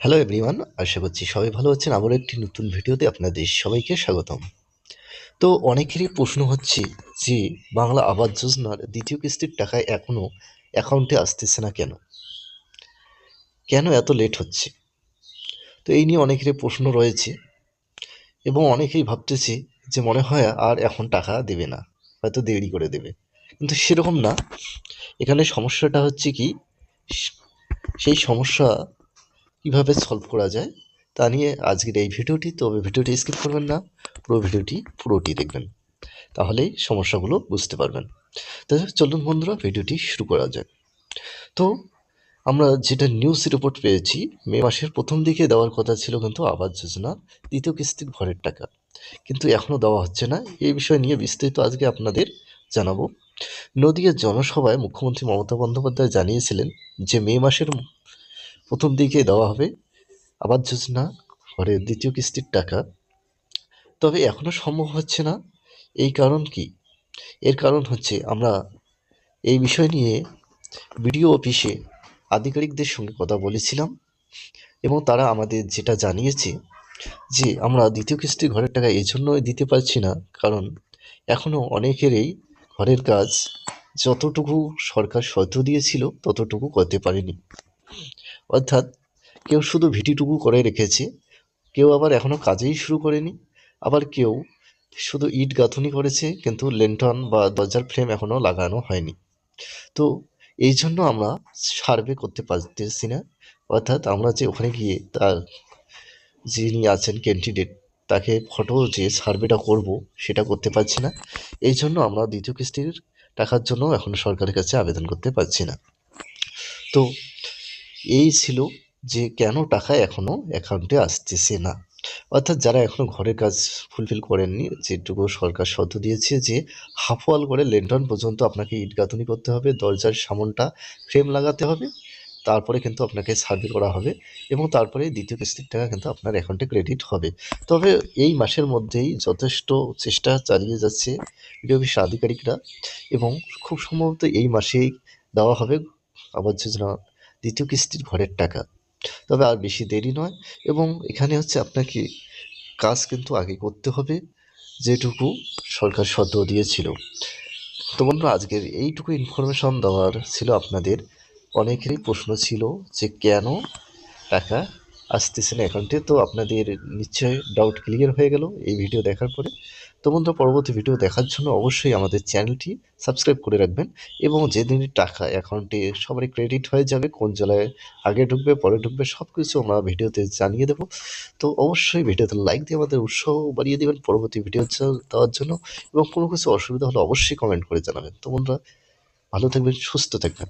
Hello everyone আশা করছি সবাই ভালো আছেন। আবার একটি নতুন ভিডিওতে আপনাদের সবাইকে স্বাগতম। তো অনেকেরই প্রশ্ন হচ্ছে যে, বাংলা আবাস যোজনার দ্বিতীয় কিস্তির টাকা এখনও অ্যাকাউন্টে আসতেছে না কেন? কেন এত লেট হচ্ছে? তো এই নিয়ে অনেকেরই প্রশ্ন রয়েছে এবং অনেকেই ভাবতেছে যে মনে হয় আর এখন টাকা দেবে না, হয়তো দেরি করে দেবে। কিন্তু সেরকম না। এখানে সমস্যাটা হচ্ছে কি, সেই সমস্যা কীভাবে সলভ করা যায় তা নিয়ে আজকের এই ভিডিওটি। তবে ভিডিওটি স্কিপ করবেন না, পুরো ভিডিওটি পুরোটি দেখবেন। তাহলেই সমস্যাগুলো বুঝতে পারবেন। তো চলুন বন্ধুরা, ভিডিওটি শুরু করা যাক। তো আমরা যেটা নিউজ রিপোর্ট পেয়েছি, মে মাসের প্রথম দিকে দেওয়ার কথা ছিল কিন্তু আবাস যোজনা দ্বিতীয় কিস্তির ঘরের টাকা। কিন্তু এখনও দেওয়া হচ্ছে না। এই বিষয় নিয়ে বিস্তারিত আজকে আপনাদের জানাব। নদীর জনসভায় মুখ্যমন্ত্রী মমতা বন্দ্যোপাধ্যায় জানিয়েছিলেন যে মে মাসের প্রথম দিকে দেওয়া হবে। আবাস যোজনা ঘরের দ্বিতীয় কিস্তির টাকা। তবে এখনও সম্ভব হচ্ছে না। এই কারণ কি? এর কারণ হচ্ছে আমরা এই বিষয় নিয়ে বিডিও অফিসে আধিকারিকদের সঙ্গে কথা বলেছিলাম এবং তারা আমাদের যেটা জানিয়েছে যে আমরা দ্বিতীয় কিস্তি ঘরের টাকা এই জন্যই দিতে পারছি না, কারণ এখনও অনেকেরই ঘরের কাজ যতটুকু সরকার সত্য দিয়েছিল ততটুকু করতে পারেনি। অর্থাৎ কেউ শুধু ভিটিটুকু করে রেখেছে, কেউ আবার এখনও কাজেই শুরু করেনি, আবার কেউ শুধু ইট গাঁথুনি করেছে, কিন্তু লেন্টন বা দরজার ফ্রেম এখনও লাগানো হয়নি। তো এই জন্য আমরা সার্ভে করতে পারতেছি না। অর্থাৎ আমরা যে ওখানে গিয়ে তার যিনি আছেন ক্যান্ডিডেট, তাকে ফটো যে সার্ভেটা করব সেটা করতে পারছি না। এই জন্য আমরা দ্বিতীয় কিস্তির টাকার জন্য এখন সরকারের কাছে আবেদন করতে পারছি না। তো এই ছিল যে কেন টাকা এখনও অ্যাকাউন্টে আসতেছে না। অর্থাৎ যারা এখনও ঘরের কাজ ফুলফিল করেননি, যেটুকু সরকার শর্ত দিয়েছে যে হাফ ওয়াল করে লেন্টন পর্যন্ত আপনাকে ইট গাঁথুনি করতে হবে, দরজার সামনটা ফ্রেম লাগাতে হবে, তারপরে কিন্তু আপনাকে সার্ভে করা হবে এবং তারপরে দ্বিতীয় কিস্তির টাকা কিন্তু আপনার অ্যাকাউন্টে ক্রেডিট হবে। তবে এই মাসের মধ্যেই যথেষ্ট চেষ্টা চালিয়ে যাচ্ছে বিডিও অফিস আধিকারিকরা এবং খুব সম্ভবত এই মাসেই দেওয়া হবে। আবাস যোজনা দ্বিতীয় কিস্তির ঘরের টাকা। তবে আর বেশি দেরি নয় এবং এখানে হচ্ছে আপনাকে কাজ কিন্তু আগে করতে হবে, যেটুকু সরকার সদ্য দিয়েছিল। তো বন্ধুরা, আজকের এইটুকু ইনফরমেশন দেওয়ার ছিল আপনাদের। অনেকেরই প্রশ্ন ছিল যে কেন টাকা আসতেছে না অ্যাকাউন্টে তো আপনাদের নিশ্চয়ই ডাউট ক্লিয়ার হয়ে গেল এই ভিডিও দেখার পরে। তো বন্ধুরা, পরবর্তী ভিডিও দেখার জন্য অবশ্যই আমাদের চ্যানেলটি সাবস্ক্রাইব করে রাখবেন এবং যেদিন টাকা অ্যাকাউন্টে সবারই ক্রেডিট হয়ে যাবে, কোন জেলায় আগে ঢুকবে, পরে ঢুকবে সব কিছু আমরা ভিডিওতে জানিয়ে দেবো। তো অবশ্যই ভিডিওতে লাইক দিয়ে আমাদের উৎসাহ বাড়িয়ে দেবেন পরবর্তী ভিডিও দেওয়ার জন্য এবং কোনো কিছু অসুবিধা হলে অবশ্যই কমেন্ট করে জানাবেন। তো বন্ধুরা, ভালো থাকবেন, সুস্থ থাকবেন।